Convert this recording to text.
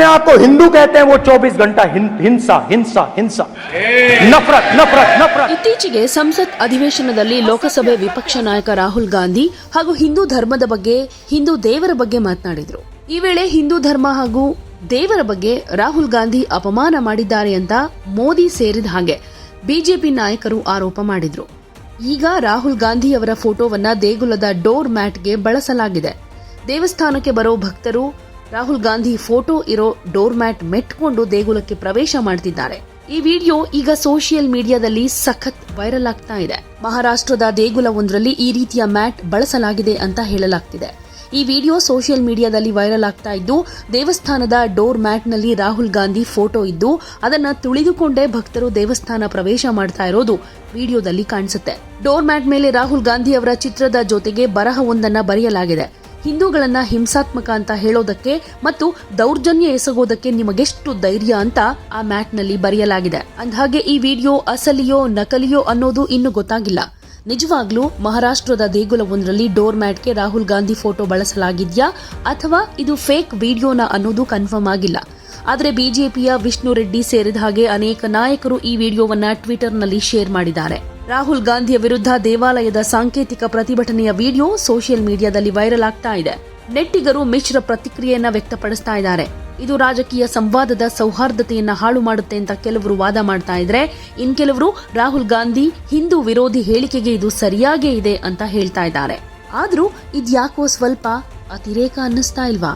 अपने आप को हिंदू कहते हैं वो 24 घंटा हिं- हिंसा हिंसा हिंसा नफरत नफरत नफरत ಇತ್ತೀಚೆಗೆ ಸಂಸತ್ ಅಧಿವೇಶನದಲ್ಲಿ ಲೋಕಸಭೆ ವಿಪಕ್ಷ ನಾಯಕ ರಾಹುಲ್ ಗಾಂಧಿ ಹಾಗೂ ಹಿಂದೂ ಧರ್ಮದ ಬಗ್ಗೆ ಹಿಂದೂ ದೇವರ ಬಗ್ಗೆ ಮಾತನಾಡಿದ್ರು ಈ ವೇಳೆ ಹಿಂದೂ ಧರ್ಮ ಹಾಗೂ ದೇವರ ಬಗ್ಗೆ ರಾಹುಲ್ ಗಾಂಧಿ ಅಪಮಾನ ಮಾಡಿದ್ದಾರೆ ಅಂತ ಮೋದಿ ಸೇರಿದ ಹಾಗೆ ಬಿಜೆಪಿ ನಾಯಕರು ಆರೋಪ ಮಾಡಿದ್ರು ಈಗ ರಾಹುಲ್ ಗಾಂಧಿ ಅವರ ಫೋಟೋವನ್ನ ದೇಗುಲದ ಡೋರ್ ಮ್ಯಾಟ್ಗೆ ಬಳಸಲಾಗಿದೆ ದೇವಸ್ಥಾನಕ್ಕೆ ಬರೋ ಭಕ್ತರು ರಾಹುಲ್ ಗಾಂಧಿ ಫೋಟೋ ಇರೋ ಡೋರ್ ಮ್ಯಾಟ್ ಮೆಟ್ಕೊಂಡು ದೇಗುಲಕ್ಕೆ ಪ್ರವೇಶ ಮಾಡ್ತಿದ್ದಾರೆ. ಈ ವಿಡಿಯೋ ಈಗ ಸೋಷಿಯಲ್ ಮೀಡಿಯಾದಲ್ಲಿ ಸಖತ್ ವೈರಲ್ ಆಗ್ತಾ ಇದೆ. ಮಹಾರಾಷ್ಟ್ರದ ದೇಗುಲ ಒಂದರಲ್ಲಿ ಈ ರೀತಿಯ ಮ್ಯಾಟ್ ಬಳಸಲಾಗಿದೆ ಅಂತ ಹೇಳಲಾಗ್ತಿದೆ. ಈ ವಿಡಿಯೋ ಸೋಷಿಯಲ್ ಮೀಡಿಯಾದಲ್ಲಿ ವೈರಲ್ ಆಗ್ತಾ ಇದ್ದು, ದೇವಸ್ಥಾನದ ಡೋರ್ ಮ್ಯಾಟ್ನಲ್ಲಿ ರಾಹುಲ್ ಗಾಂಧಿ ಫೋಟೋ ಇದ್ದು, ಅದನ್ನ ತುಳಿದುಕೊಂಡೇ ಭಕ್ತರು ದೇವಸ್ಥಾನ ಪ್ರವೇಶ ಮಾಡ್ತಾ ಇರೋದು ವಿಡಿಯೋದಲ್ಲಿ ಕಾಣಿಸುತ್ತೆ. ಡೋರ್ ಮ್ಯಾಟ್ ಮೇಲೆ ರಾಹುಲ್ ಗಾಂಧಿ ಅವರ ಚಿತ್ರದ ಜೊತೆಗೆ ಬರಹವೊಂದನ್ನ ಬರೆಯಲಾಗಿದೆ. ಹಿಂದೂಗಳನ್ನ ಹಿಂಸಾತ್ಮಕ ಅಂತ ಹೇಳೋದಕ್ಕೆ ಮತ್ತು ದೌರ್ಜನ್ಯ ಎಸಗೋದಕ್ಕೆ ನಿಮಗೆಷ್ಟು ಧೈರ್ಯ ಅಂತ ಆ ಮ್ಯಾಟ್ನಲ್ಲಿ ಬರೆಯಲಾಗಿದೆ. ಅಂದ್ಹಾಗೆ ಈ ವಿಡಿಯೋ ಅಸಲಿಯೋ ನಕಲಿಯೋ ಅನ್ನೋದು ಇನ್ನು ಗೊತ್ತಾಗಿಲ್ಲ. ನಿಜವಾಗ್ಲೂ ಮಹಾರಾಷ್ಟ್ರದ ದೇಗುಲವೊಂದರಲ್ಲಿ ಡೋರ್ ಮ್ಯಾಟ್ಗೆ ರಾಹುಲ್ ಗಾಂಧಿ ಫೋಟೋ ಬಳಸಲಾಗಿದ್ಯಾ ಅಥವಾ ಇದು ಫೇಕ್ ವಿಡಿಯೋನ ಅನ್ನೋದು ಕನ್ಫರ್ಮ್ ಆಗಿಲ್ಲ. ಆದರೆ ಬಿಜೆಪಿಯ ವಿಷ್ಣು ರೆಡ್ಡಿ ಸೇರಿದ ಹಾಗೆ ಅನೇಕ ನಾಯಕರು ಈ ವಿಡಿಯೋವನ್ನ ಟ್ವಿಟರ್ನಲ್ಲಿ ಶೇರ್ ಮಾಡಿದ್ದಾರೆ. ರಾಹುಲ್ ಗಾಂಧಿಯ ವಿರುದ್ಧ ದೇವಾಲಯದ ಸಾಂಕೇತಿಕ ಪ್ರತಿಭಟನೆಯ ವಿಡಿಯೋ ಸೋಷಿಯಲ್ ಮೀಡಿಯಾದಲ್ಲಿ ವೈರಲ್ ಆಗ್ತಾ ಇದೆ. ನೆಟ್ಟಿಗರು ಮಿಶ್ರ ಪ್ರತಿಕ್ರಿಯೆಯನ್ನ ವ್ಯಕ್ತಪಡಿಸ್ತಾ ಇದ್ದಾರೆ. ಇದು ರಾಜಕೀಯ ಸಂವಾದದ ಸೌಹಾರ್ದತೆಯನ್ನ ಹಾಳು ಮಾಡುತ್ತೆ ಅಂತ ಕೆಲವರು ವಾದ ಮಾಡ್ತಾ ಇದ್ರೆ, ಇನ್ ಕೆಲವರು ರಾಹುಲ್ ಗಾಂಧಿ ಹಿಂದೂ ವಿರೋಧಿ ಹೇಳಿಕೆಗೆ ಇದು ಸರಿಯಾಗೇ ಇದೆ ಅಂತ ಹೇಳ್ತಾ ಇದ್ದಾರೆ. ಆದ್ರೂ ಇದ್ಯಾಕೋ ಸ್ವಲ್ಪ ಅತಿರೇಕ ಅನ್ನಿಸ್ತಾ ಇಲ್ವಾ?